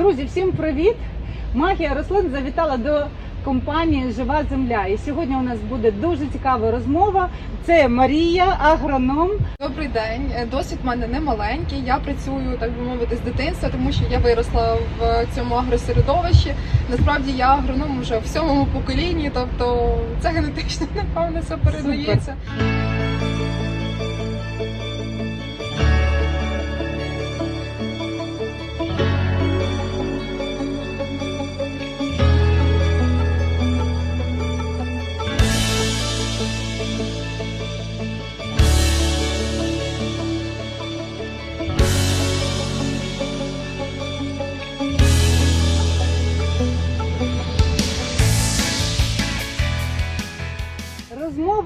Друзі, всім привіт! Магія рослин завітала до компанії Жива Земля. І сьогодні у нас буде дуже цікава розмова. Це Марія, агроном. Добрий день. Е, Досвід в мене не маленький. Я працюю, так би мовити, з дитинства, тому що я виросла в цьому агросередовищі. Насправді я агроном вже в сьомому поколінні, тобто це генетично напевно все передається.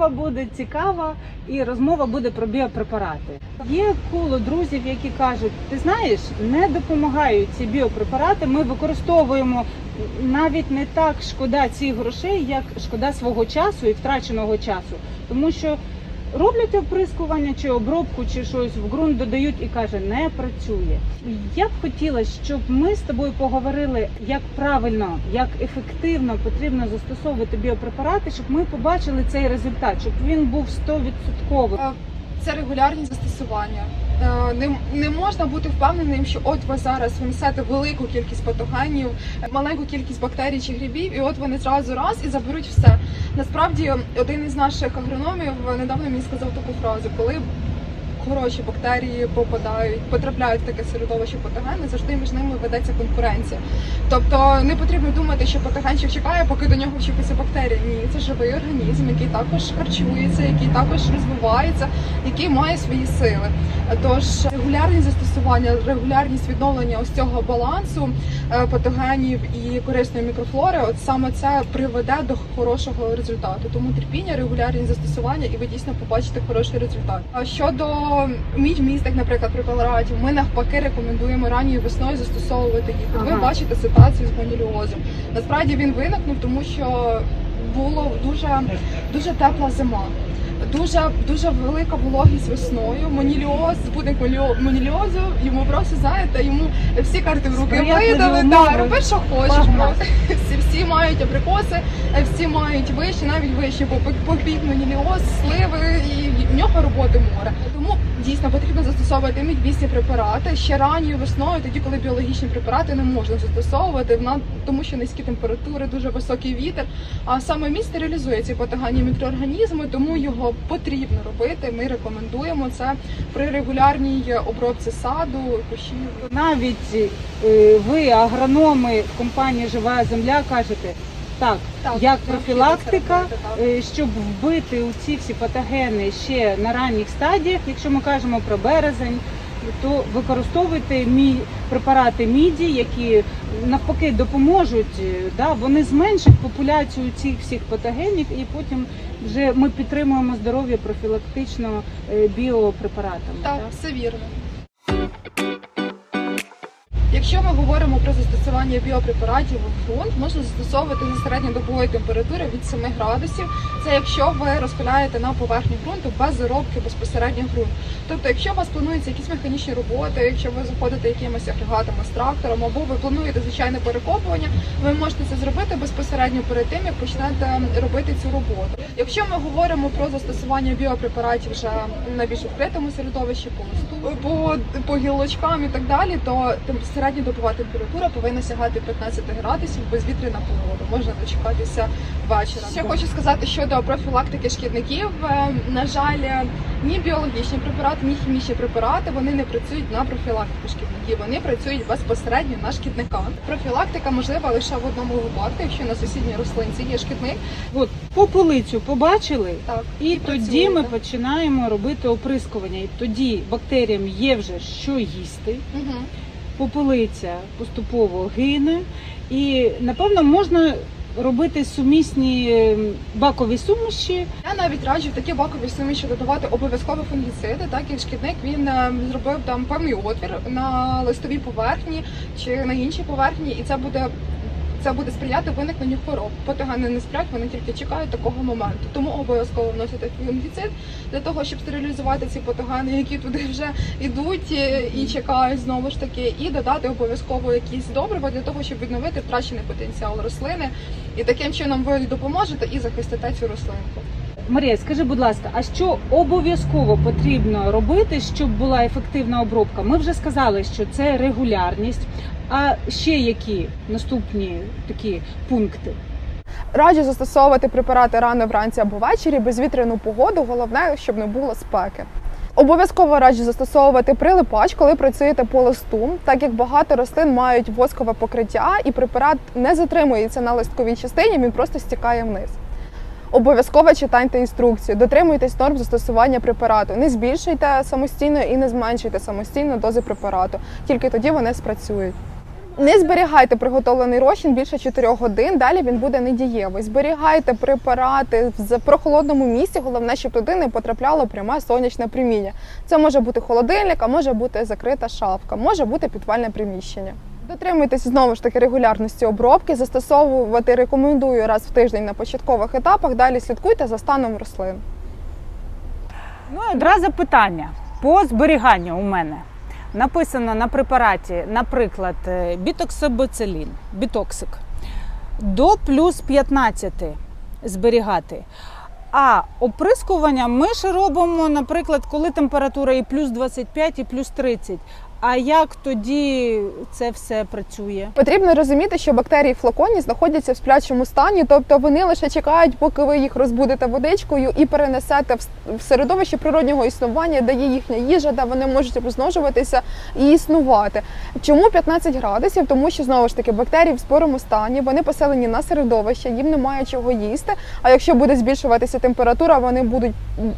Розмова буде цікава і розмова буде про біопрепарати. Є коло друзів, які кажуть: ти знаєш, не допомагають ці біопрепарати. Ми використовуємо навіть не так шкода цих грошей, як шкода свого часу і втраченого часу, тому що. Роблять оприскування чи обробку, чи щось в ґрунт додають і каже, не працює. Я б хотіла, щоб ми з тобою поговорили, як правильно, як ефективно потрібно застосовувати біопрепарати, щоб ми побачили цей результат, щоб він був 100%. Е, Це регулярні застосування. Е, Не, не можна бути впевненим, що от ви зараз ви велику кількість патогенів, маленьку кількість бактерій чи грибів, і от вони зразу раз і заберуть все. Насправді, один із наших агрономів недавно мені сказав таку фразу, коли хороші бактерії попадають, потрапляють в таке середовище патогени, завжди між ними ведеться конкуренція. Тобто не потрібно думати, що патогенчик чекає, поки до нього вчепиться бактерія. Ні, це живий організм, який також харчується, який також розвивається, який має свої сили. Тож регулярність застосування, регулярність відновлення ось цього балансу е, патогенів і корисної мікрофлори, от саме це приведе до хорошого результату. Тому терпіння, регулярність застосування, і ви дійсно побачите хороший результат. А щодо міжмістих, наприклад, при Колораді, ми навпаки рекомендуємо ранньою весною застосовувати їх. От ви бачите ситуацію з моніліозом. Насправді він виникнув, тому що було дуже дуже тепла зима. Дуже дуже велика вологість весною. Моніліоз, збудник моніліозу, йому просто знаєте, йому всі карти в руки видали. Да, роби, що хочеш. Просто. Всі, всі мають абрикоси, всі мають вищі, навіть вищі, бо попік моніліоз, сливи, і в нього роботи море. Тому дійсно потрібно застосовувати мідвісні препарати ще ранньою весною, тоді коли біологічні препарати не можна застосовувати, тому що низькі температури, дуже високий вітер. А саме міст стерилізує ці патогенні мікроорганізми, тому його потрібно робити. Ми рекомендуємо це при регулярній обробці саду, кущів. Навіть е, ви, агрономи компанії Жива Земля, кажете. Так, Так, як профілактика, е, щоб вбити у ці всі патогени ще на ранніх стадіях, якщо ми кажемо про березень, то використовуйте мі препарати міді, які навпаки допоможуть, е, да, вони зменшать популяцію цих всіх патогенів, і потім вже ми підтримуємо здоров'я профілактично е, біопрепаратами. Так, да. все вірно. Якщо ми говоримо про застосування біопрепаратів в ґрунт, можна застосовувати за середньодобової температури від 7 градусів. Це якщо ви розпиляєте на поверхні ґрунту без заробки безпосередньо ґрунт. Тобто, якщо у вас плануються якісь механічні роботи, якщо ви заходите якимись агрегатами з трактором, або ви плануєте звичайне перекопування, ви можете це зробити безпосередньо перед тим, як почнете робити цю роботу. Якщо ми говоримо про застосування біопрепаратів вже на більш відкритому середовищі, по по, по гілочкам і так далі, то тем- середньодобова температура повинна сягати 15 градусів безвітряна погода. Можна дочекатися вечора. Ще хочу сказати щодо профілактики шкідників. Е, На жаль, ні біологічні препарати, ні хімічні препарати вони не працюють на профілактику шкідників. Вони працюють безпосередньо на шкідника. Профілактика можлива лише в одному випадку, якщо на сусідній рослинці є шкідник. От попелицю побачили, Так і, І тоді працює, ми так. починаємо робити оприскування. І тоді бактеріям є вже що їсти. угу. Попелиця поступово гине, і напевно можна робити сумісні ем, бакові суміші. Я навіть раджу в такі бакові суміші додавати обов'язково фунгіциди, так як шкідник він е, зробив там певний отвір на листовій поверхні чи на іншій поверхні, і це буде це буде сприяти виникненню хвороб. Патогени не сплять, вони тільки чекають такого моменту. Тому обов'язково вносити фунгіцид для того, щоб стерилізувати ці патогени, які туди вже йдуть і, і чекають знову ж таки, і додати обов'язково якісь добрива для того, щоб відновити втрачений потенціал рослини. І таким чином ви допоможете і захистите цю рослинку. Марія, скажи, будь ласка, а що обов'язково потрібно робити, щоб була ефективна обробка? Ми вже сказали, що це регулярність. А ще які наступні такі пункти? Раджу застосовувати препарати рано вранці або ввечері, безвітряну погоду. Головне, щоб не було спеки. Обов'язково раджу застосовувати прилипач, коли працюєте по листу, так як багато рослин мають воскове покриття, і препарат не затримується на листковій частині, він просто стікає вниз. Обов'язково читайте інструкцію, дотримуйтесь норм застосування препарату. Не збільшуйте самостійно і не зменшуйте самостійно дози препарату. Тільки тоді вони спрацюють. Не зберігайте приготовлений розчин більше 4 годин, далі він буде недієвий. Зберігайте препарати в прохолодному місці. Головне, щоб туди не потрапляло пряме сонячне приміння. Це може бути холодильник, а може бути закрита шафка, може бути підвальне приміщення. Дотримуйтесь знову ж таки регулярності обробки. Застосовувати рекомендую раз в тиждень на початкових етапах. Далі слідкуйте за станом рослин. Ну одразу питання по зберіганню у мене. Написано на препараті, наприклад, е, бітоксибоцилін, бітоксик, до плюс 15 зберігати. А оприскування ми ж робимо, наприклад, коли температура і плюс 25, і плюс 30. А як тоді це все працює? Потрібно розуміти, що бактерії в флаконі знаходяться в сплячому стані, тобто вони лише чекають, поки ви їх розбудите водичкою і перенесете в середовище природнього існування, де є їхня їжа, де вони можуть розмножуватися і існувати. Чому 15 градусів? Тому що знову ж таки бактерії в спорому стані, вони поселені на середовище, їм немає чого їсти. А якщо буде збільшуватися температура, вони будуть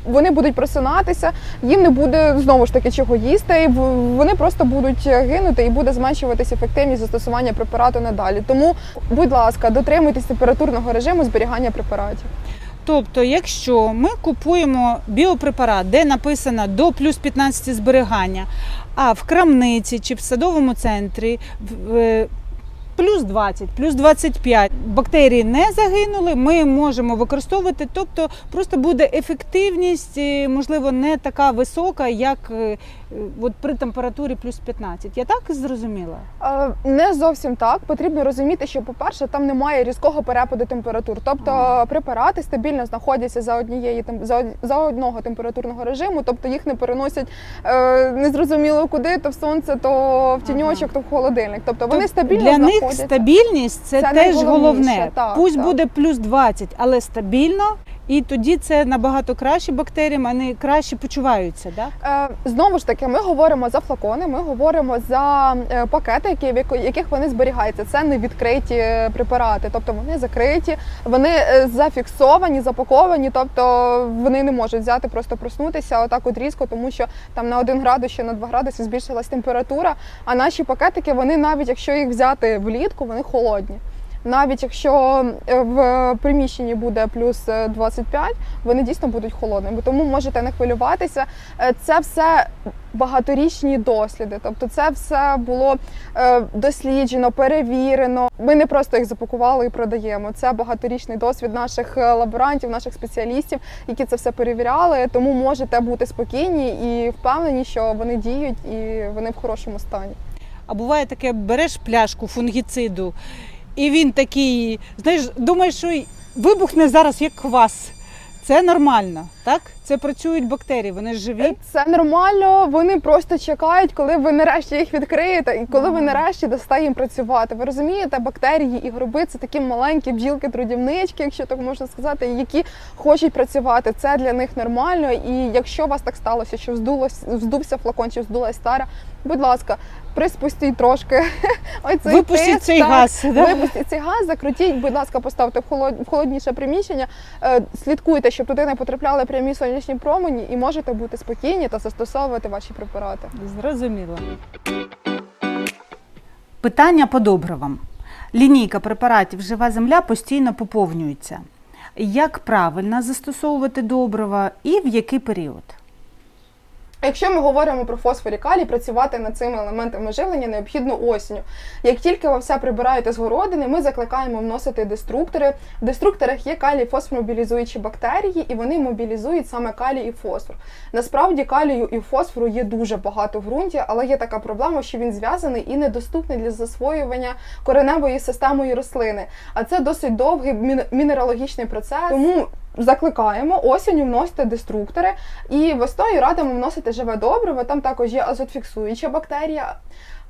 вони будуть просинатися, їм не буде знову ж таки чого їсти, вони просто будуть гинути і буде зменшуватися ефективність застосування препарату надалі. Тому, будь ласка, дотримуйтесь температурного режиму зберігання препаратів. Тобто, якщо ми купуємо біопрепарат, де написано до плюс 15 зберігання, а в крамниці чи в садовому центрі в- е, плюс 20, плюс 25 бактерії не загинули, ми можемо використовувати. Тобто просто буде ефективність, е, можливо, не така висока, як е, от при температурі плюс 15. Я так зрозуміла? Е, Не зовсім так. Потрібно розуміти, що, по-перше, там немає різкого перепаду температур. Тобто Ага. препарати стабільно знаходяться за однієї за, одного температурного режиму, тобто їх не переносять незрозуміло куди, то в сонце, то в тіньочок, то в холодильник. Тобто вони стабільно для них знаходяться. стабільність це, Це теж головне. так, Пусть так. буде плюс 20, але стабільно, і тоді це набагато краще бактеріям, вони краще почуваються. Да? Е, Знову ж таки, ми говоримо за флакони, ми говоримо за е, пакети, які в яких вони зберігаються. Це не відкриті е, препарати, тобто вони закриті, вони зафіксовані, запаковані, тобто вони не можуть взяти, просто проснутися отак от різко, тому що там на 1 градус чи на 2 градуси збільшилась температура. А наші пакетики, вони навіть якщо їх взяти влітку, вони холодні. Навіть якщо е, в приміщенні буде плюс е, 25, вони дійсно будуть холодними. Тому можете не хвилюватися. Е, Це все багаторічні досліди. Тобто, це все було е, досліджено, перевірено. Ми не просто їх запакували і продаємо. Це багаторічний досвід наших е, лаборантів, наших спеціалістів, які це все перевіряли. Тому можете бути спокійні і впевнені, що вони діють і вони в хорошому стані. А буває таке, береш пляшку фунгіциду, і він такий, знаєш, думаєш, що вибухне зараз як квас. Це нормально, так? Це працюють бактерії, вони живі. Це нормально. Вони просто чекають, коли ви нарешті їх відкриєте, і коли ви нарешті дасте їм працювати. Ви розумієте, бактерії і гриби це такі маленькі бджілки-трудівнички, якщо так можна сказати, які хочуть працювати. Це для них нормально. І якщо у вас так сталося, що вздулось, вздувся флакон чи вздулась стара, будь ласка, приспустіть трошки. Оцей Випустіть тиск, цей так. газ. Да? Випустіть цей газ, закрутіть, будь ласка, поставте в холодніше приміщення. Е, Слідкуйте, щоб туди не потрапляли прямі сонячні промені, і можете бути спокійні та застосовувати ваші препарати. Зрозуміло. Питання по добривам. Лінійка препаратів Жива земля постійно поповнюється. Як правильно застосовувати добрива і в який період? Якщо ми говоримо про фосфор і калій, працювати над цими елементами живлення необхідно осінню. Як тільки ви все прибираєте з городини, ми закликаємо вносити деструктори. В деструкторах є калій фосфомобілізуючі бактерії, і вони мобілізують саме калій і фосфор. Насправді калію і фосфору є дуже багато в ґрунті, але є така проблема, що він зв'язаний і недоступний для засвоювання кореневою системою рослини. А це досить довгий мінералогічний процес. Тому закликаємо осінню вносити деструктори і весною радимо вносити живе добриво. Там також є азотфіксуюча бактерія.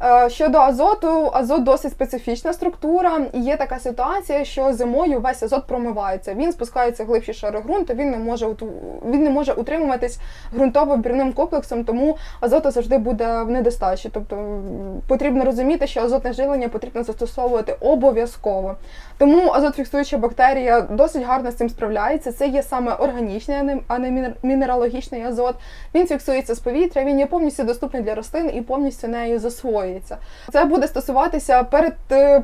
Е, Щодо азоту, азот досить специфічна структура, і є така ситуація, що зимою весь азот промивається. Він спускається в глибші шари ґрунту, він не може він не може утримуватись ґрунтово-бірним комплексом, тому азоту завжди буде в недостачі. Тобто потрібно розуміти, що азотне живлення потрібно застосовувати обов'язково. Тому азотфіксуюча бактерія досить гарно з цим справляється. Це є саме органічний, а не- мінералогічний азот. Він фіксується з повітря, він є повністю доступний для рослин і повністю нею засвоюється. Це буде стосуватися перед е,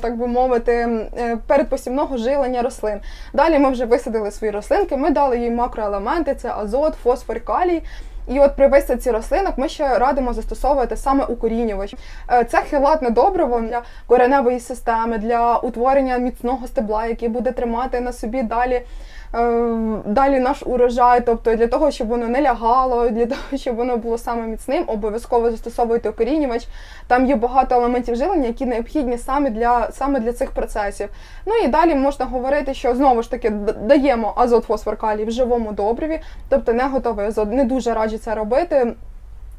так би мовити, е, перед посівного жилення рослин. Далі ми вже висадили свої рослинки, ми дали їй макроелементи: це азот, фосфор, калій. І от при висадці рослинок ми ще радимо застосовувати саме укорінювач. Е, Це хилатне добриво для кореневої системи, для утворення міцного стебла, який буде тримати на собі далі. Е, Далі наш урожай, тобто для того, щоб воно не лягало, для того, щоб воно було саме міцним, обов'язково застосовуйте укорінювач. Там є багато елементів живлення, які необхідні саме для, саме для цих процесів. Ну і далі можна говорити, що знову ж таки даємо азот, фосфор, калій в живому добриві, тобто не готовий азот. Не дуже раджу це робити.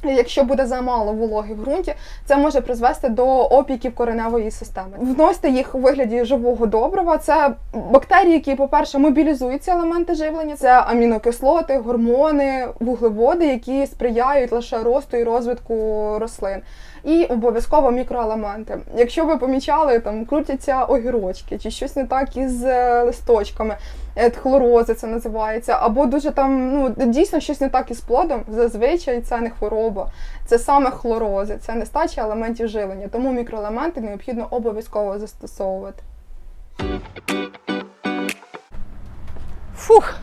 Якщо буде замало вологи в ґрунті, це може призвести до опіків кореневої системи. Вносите їх у вигляді живого добрива. Це бактерії, які, по-перше, мобілізують ці елементи живлення, це амінокислоти, гормони, вуглеводи, які сприяють лише росту і розвитку рослин. І обов'язково мікроелементи. Якщо ви помічали, там крутяться огірочки чи щось не так із е, листочками, е, хлорози це називається, або дуже там ну дійсно щось не так із плодом. Зазвичай це не хвороба, це саме хлорози, це нестача елементів живлення. Тому мікроелементи необхідно обов'язково застосовувати. Фух,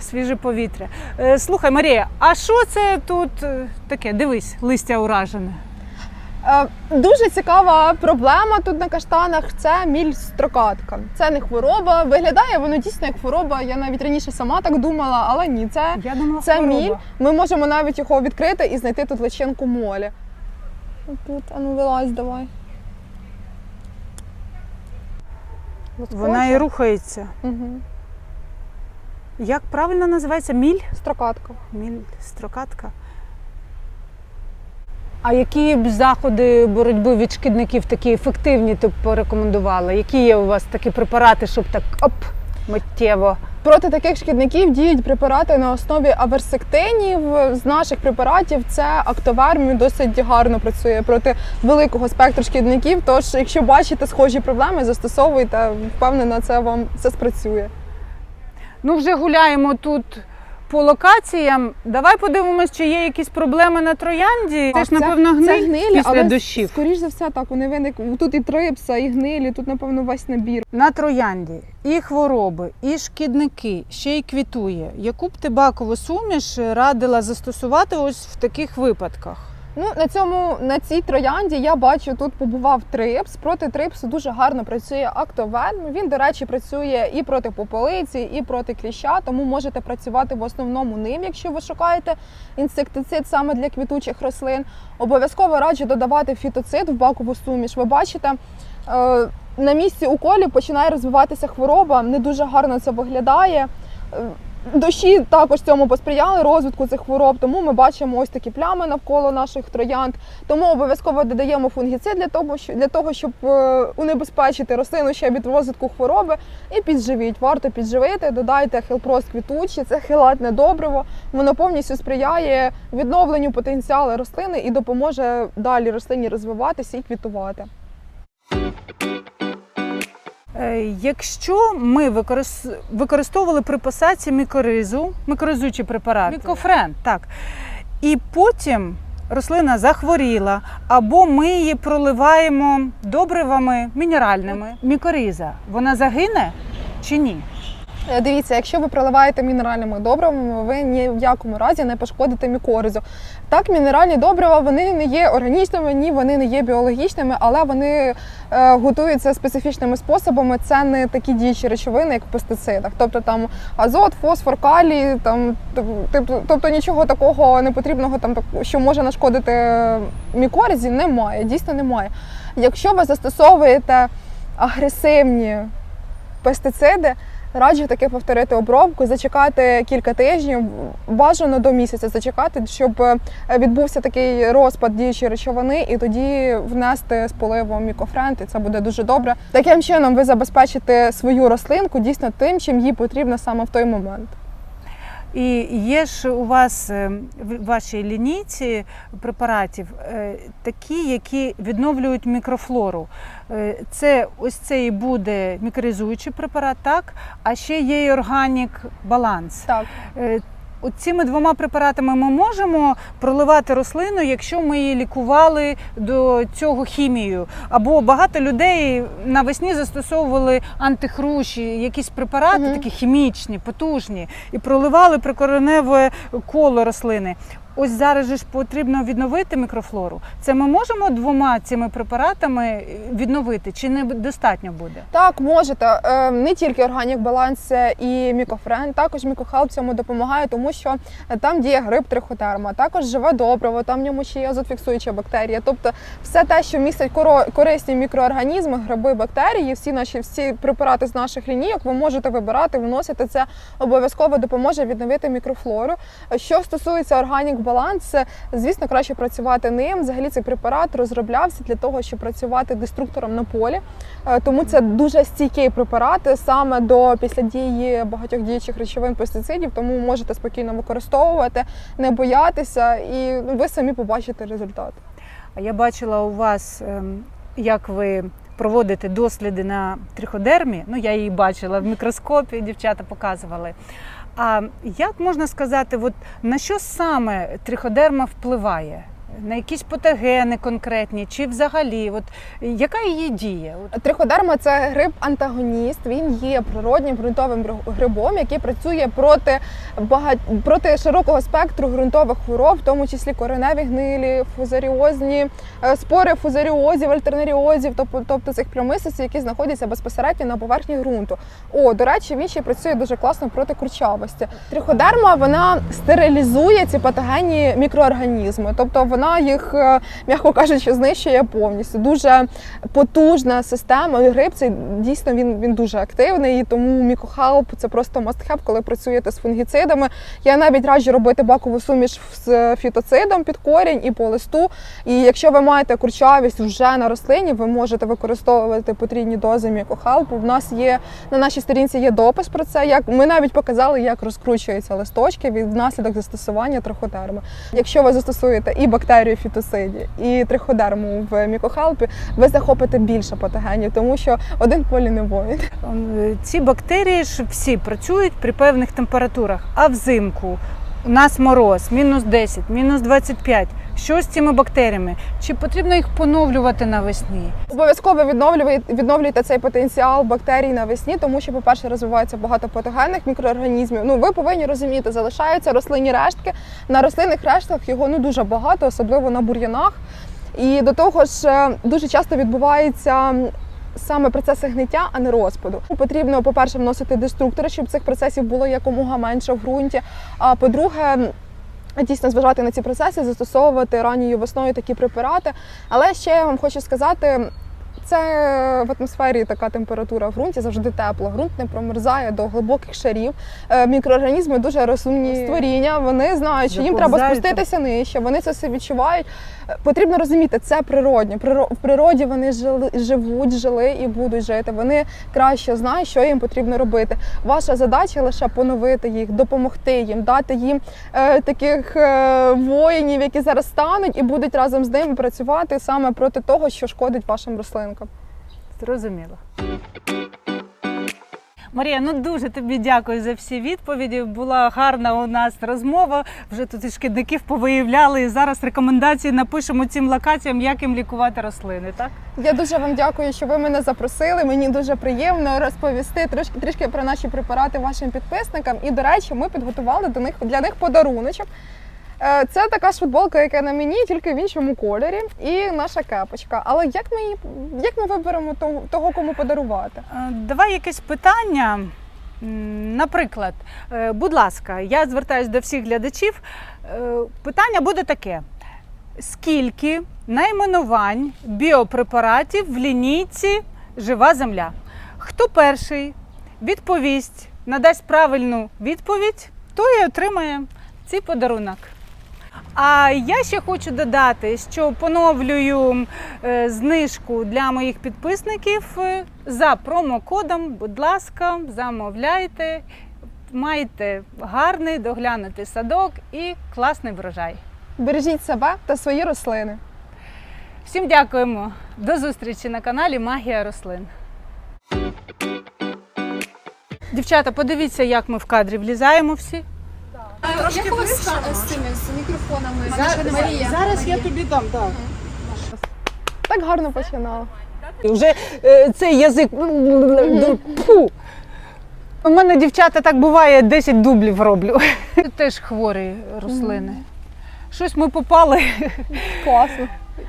свіже повітря. Е, слухай, Марія, а що це тут е, таке? Дивись, листя уражене. Е, Дуже цікава проблема тут на каштанах. Це міль строкатка. Це не хвороба. Виглядає воно дійсно як хвороба. Я навіть раніше сама так думала, але ні, це Я думала, Це хвороба. міль. Ми можемо навіть його відкрити і знайти тут личинку молі. Тут, а ну вилазь, давай. Вона і рухається. Угу. Як правильно називається? Міль? Строкатка. Міль, строкатка. А які б заходи боротьби від шкідників такі ефективні ти б порекомендувала? Які є у вас такі препарати, щоб так оп, миттєво? Проти таких шкідників діють препарати на основі аверсектинів. З наших препаратів це актоверм досить гарно працює проти великого спектру шкідників. Тож, якщо бачите схожі проблеми, застосовуйте, впевнена, це вам це спрацює. Ну, вже гуляємо тут по локаціям. Давай подивимось, чи є якісь проблеми на троянді. Теж, це- напевно, гниль це гнилі, після але дощів. Скоріш за все, так вони виник. Тут і трипса, і гнилі, тут, напевно, весь набір. На троянді і хвороби, і шкідники, ще й квітує. Яку б ти бакову суміш радила застосувати ось в таких випадках? Ну на цьому на цій троянді я бачу тут побував трипс. Проти трипсу дуже гарно працює актовен. Він, до речі, працює і проти пополиці, і проти кліща. Тому можете працювати в основному ним, якщо ви шукаєте інсектицид саме для квітучих рослин. Обов'язково раджу додавати фітоцид в бакову суміш. Ви бачите. е, На місці уколів починає розвиватися хвороба, не дуже гарно це виглядає. Дощі також цьому посприяли розвитку цих хвороб, тому ми бачимо ось такі плями навколо наших троянд. Тому обов'язково додаємо фунгіцид для того, що для того, щоб е, унебезпечити рослину ще від розвитку хвороби. І підживіть. Варто підживити, додайте хелпрост квітучі, це хилатне добриво. Воно повністю сприяє відновленню потенціалу рослини і допоможе далі рослині розвиватися і квітувати. Е, Якщо ми викорис- використовували при посадці мікоризу, мікоризуючі препарати, мікофрен, так, і потім рослина захворіла, або ми її проливаємо добривами мінеральними, мікориза, вона загине чи ні? Е, Дивіться, якщо ви проливаєте мінеральними добривами, ви ні в якому разі не пошкодите мікоризу. Так, мінеральні добрива вони не є органічними, ні вони не є біологічними, але вони е, готуються специфічними способами. Це не такі діючі речовини, як в пестицидах. Тобто там азот, фосфор, калій, там тобто, нічого такого непотрібного, там що може нашкодити мікоризі, немає. Дійсно немає. Якщо ви застосовуєте агресивні пестициди, раджу таки повторити обробку, зачекати кілька тижнів, бажано до місяця зачекати, щоб е, відбувся такий розпад діючої речовини, і тоді внести з поливом мікофренд, і це буде дуже добре. Таким чином ви забезпечите свою рослинку дійсно тим, чим їй потрібно саме в той момент. І є ж у вас е, в вашій лінійці препаратів е, такі, які відновлюють мікрофлору. Е, Це ось це і буде мікризуючий препарат, так? А ще є і органік баланс. Так. Цими двома препаратами ми можемо проливати рослину, якщо ми її лікували до цього хімією. Або багато людей навесні застосовували антихруші, якісь препарати, угу. такі хімічні, потужні, і проливали прикореневе коло рослини. Ось зараз ж потрібно відновити мікрофлору. Це ми можемо двома цими препаратами відновити, чи не достатньо буде? Так, можете. Е, Не тільки органік баланс і мікофрен, також мікохелп цьому допомагає, тому що там діє гриб триходерма, також живе добриво, там в ньому ще є азотфіксуюча бактерія. Тобто все те, що містить корисні мікроорганізми, гриби, бактерії, всі наші всі препарати з наших лінійок ви можете вибирати, вносити. Це обов'язково допоможе відновити мікрофлору. Що стосується органік баланс, звісно, краще працювати ним. Взагалі цей препарат розроблявся для того, щоб працювати деструктором на полі. Е, Тому це дуже стійкий препарат саме до після дії багатьох діючих речовин пестицидів. Тому можете спокійно використовувати, не боятися, і ви самі побачите результат. А я бачила у вас, ем, як ви проводите досліди на триходермі. Ну, я її бачила в мікроскопі, дівчата показували. А як можна сказати, от на що саме триходерма впливає? На якісь патогени конкретні, чи взагалі, от яка її дія? Триходерма це гриб-антагоніст. Він є природнім ґрунтовим грибом, який працює проти багать... проти широкого спектру ґрунтових хвороб, в тому числі кореневі гнилі, фузаріозні е, спори фузаріозів, альтернаріозів, тобто, тобто цих плямисиць, які знаходяться безпосередньо на поверхні ґрунту. О, до речі, він ще працює дуже класно проти курчавості. Триходерма вона стерилізує ці патогенні мікроорганізми, тобто вона їх, е, м'яко кажучи, знищує повністю. Дуже потужна система. І Гриб цей дійсно він, він дуже активний, і тому мікохелп це просто must-have, коли працюєте з фунгіцидами. Я навіть раджу робити бакову суміш з фітоцидом під корінь і по листу. І якщо ви маєте курчавість вже на рослині, ви можете використовувати потрібні дози мікохелпу. В нас є на нашій сторінці є допис про це. Як ми навіть показали, як розкручуються листочки від внаслідок застосування триходерми. Якщо ви застосуєте і бактерію фітосиді і триходерму в мікохалпі, ви захопите більше патогенів, тому що один полі не воїн. Е, Ці бактерії ж всі працюють при певних температурах, а взимку у нас мороз, мінус 10, мінус 25. Що з цими бактеріями? Чи потрібно їх поновлювати навесні? Обов'язково відновлюєте, відновлюйте цей потенціал бактерій навесні, тому що, по-перше, розвивається багато патогенних мікроорганізмів. Ну, ви повинні розуміти, залишаються рослинні рештки. На рослинних рештках його ну дуже багато, особливо на бур'янах. І до того ж, е, дуже часто відбувається. Саме процеси гниття, а не розпаду. Потрібно, по-перше, вносити деструктори, щоб цих процесів було якомога менше в ґрунті. А по-друге, дійсно зважати на ці процеси, застосовувати ранньою весною такі препарати. Але ще я вам хочу сказати. Це в атмосфері така температура в ґрунті завжди тепло. Ґрунт не промерзає до глибоких шарів. Е, Мікроорганізми дуже розумні створіння. Вони знають, що їм треба спуститися нижче. Вони це все відчувають. Е, Потрібно розуміти, це природньо. Приро- В природі вони жили, живуть, жили і будуть жити. Вони краще знають, що їм потрібно робити. Ваша задача лише поновити їх, допомогти їм, дати їм е, таких е, воїнів, які зараз стануть і будуть разом з ними працювати саме проти того, що шкодить вашим рослинкам. Зрозуміло. Марія, ну дуже тобі дякую за всі відповіді. Була гарна у нас розмова. Вже тут і шкідників повиявляли. І зараз рекомендації напишемо цим локаціям, як їм лікувати рослини. Так Я дуже вам дякую, що ви мене запросили. Мені дуже приємно розповісти трошки трішки про наші препарати вашим підписникам. І до речі, ми підготували до них для них подаруночок. Е, Це така ж футболка, яка на мені, тільки в іншому кольорі, і наша кепочка. Але як ми як ми виберемо того, кому подарувати? Е, давай якесь питання. Наприклад, е, будь ласка, я звертаюся до всіх глядачів. Питання буде таке: скільки найменувань біопрепаратів в лінійці Жива земля? Хто перший відповість, надасть правильну відповідь, той і отримає цей подарунок. А я ще хочу додати, що поновлюю е, знижку для моїх підписників е, за промокодом. Будь ласка, замовляйте, майте гарний доглянутий садок і класний врожай. Бережіть себе та свої рослини. Всім дякуємо. До зустрічі на каналі Магія рослин. Дівчата, подивіться, як ми в кадрі влізаємо всі. Як у вас з цими з мікрофонами? Марія. зараз я тобі дам. Так. Так гарно починала. Вже е, цей язик. Фу. У мене дівчата так буває 10 дублів роблю. Теж хворі рослини. Щось ми попали. Класно.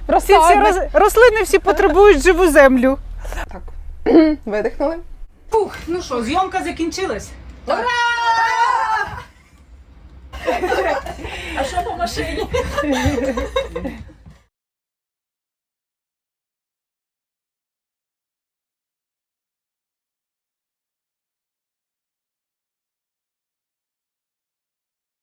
Всі ці роз- рослини всі потребують живу землю. Так. Видихнули. Фух, ну що, зйомка закінчилась. А що по машині?